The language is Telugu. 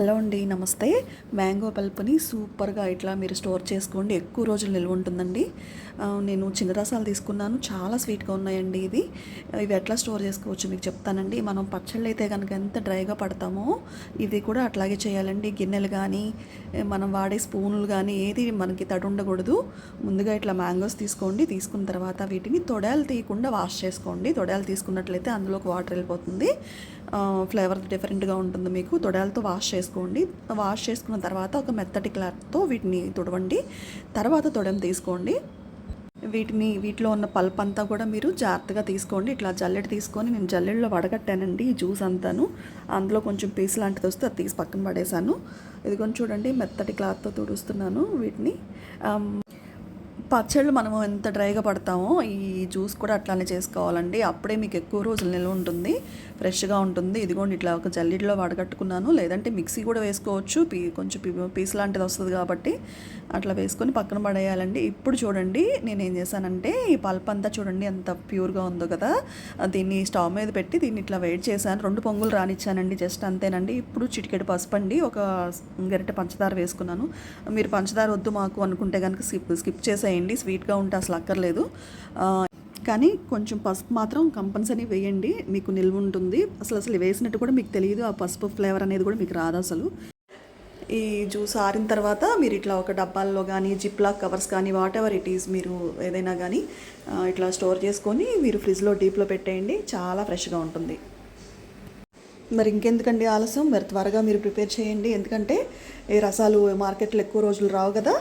హలో అండి నమస్తే. మ్యాంగో పల్పుని సూపర్గా ఇట్లా మీరు స్టోర్ చేసుకోండి ఎక్కువ రోజులు నిల్వ ఉంటుందండి. నేను చిన్న రసాలు తీసుకున్నాను చాలా స్వీట్గా ఉన్నాయండి ఇది ఇవి ఎట్లా స్టోర్ చేసుకోవచ్చు మీకు చెప్తానండి. మనం పచ్చళ్ళు అయితే కనుక ఎంత డ్రైగా పడతామో ఇది కూడా అట్లాగే చేయాలండి. గిన్నెలు కానీ మనం వాడే స్పూన్లు కానీ ఏది మనకి తడి ఉండకూడదు ముందుగా ఇట్లా మ్యాంగోస్ తీసుకోండి తీసుకున్న తర్వాత వీటిని తొడాలు తీయకుండా వాష్ చేసుకోండి. తొడాలు తీసుకున్నట్లయితే అందులోకి వాటర్ వెళ్ళిపోతుంది. ఫ్లేవర్ డిఫరెంట్గా ఉంటుంది మీకు. తొడాలతో వాష్ చేసుకోండి. వాష్ చేసుకున్న తర్వాత ఒక మెత్తటి క్లాత్తో వీటిని తుడవండి. తర్వాత తొడం తీసుకోండి. వీటిని వీటిలో ఉన్న పల్ప్ అంతా కూడా మీరు జాగ్రత్తగా తీసుకోండి. ఇట్లా జల్లెడ తీసుకొని నేను జల్లెడలో వడగట్టానండి ఈ జ్యూస్ అంతాను. అందులో కొంచెం పీస్ లాంటిది వస్తే అది తీసి పక్కన పడేశాను. ఇది కొంచెం చూడండి మెత్తటి క్లాత్తో తుడుస్తున్నాను వీటిని. పచ్చళ్ళు మనము ఎంత డ్రైగా పడతామో ఈ జ్యూస్ కూడా అట్లానే చేసుకోవాలండి. అప్పుడే మీకు ఎక్కువ రోజులు నిల్వ ఉంటుంది ఫ్రెష్గా ఉంటుంది. ఇదిగోండి ఇట్లా ఒక జల్లిడిలో వడగట్టుకున్నాను. లేదంటే మిక్సీ కూడా వేసుకోవచ్చు. పీ కొంచెం పీస్ లాంటిది వస్తుంది కాబట్టి అట్లా వేసుకొని పక్కన పడేయాలండి. ఇప్పుడు చూడండి నేను ఏం చేశానంటే ఈ పల్ప్ అంతా చూడండి ఎంత ప్యూర్గా ఉందో కదా. దీన్ని స్టవ్ మీద పెట్టి దీన్ని ఇట్లా వెయిట్ చేశాను. రెండు పొంగులు రానిచ్చానండి జస్ట్ అంతేనండి. ఇప్పుడు చిటికెడు పసుపు అండి ఒక గరిటె పంచదార వేసుకున్నాను. మీరు పంచదార వద్దు మాకు అనుకుంటే కనుక స్కిప్ స్కిప్ చేసేయండి. స్వీట్గా ఉంటే అసలు అక్కర్లేదు. కానీ కొంచెం పసుపు మాత్రం కంపల్సరీ వేయండి మీకు నిల్వ ఉంటుంది. అసలు అసలు వేసినట్టు కూడా మీకు తెలియదు ఆ పసుపు ఫ్లేవర్ అనేది కూడా మీకు రాదు అసలు. ఈ జ్యూస్ ఆరిన తర్వాత మీరు ఇట్లా ఒక డబ్బాల్లో కానీ జిప్లాక్ కవర్స్ కానీ వాట్ ఎవర్ ఇట్ ఈస్ మీరు ఏదైనా కానీ ఇట్లా స్టోర్ చేసుకొని మీరు ఫ్రిడ్జ్లో డీప్లో పెట్టేయండి చాలా ఫ్రెష్గా ఉంటుంది. మరి ఇంకెందుకండి ఆలస్యం? మరి త్వరగా మీరు ప్రిపేర్ చేయండి. ఎందుకంటే ఈ రసాలు మార్కెట్లో ఎక్కువ రోజులు రావు కదా.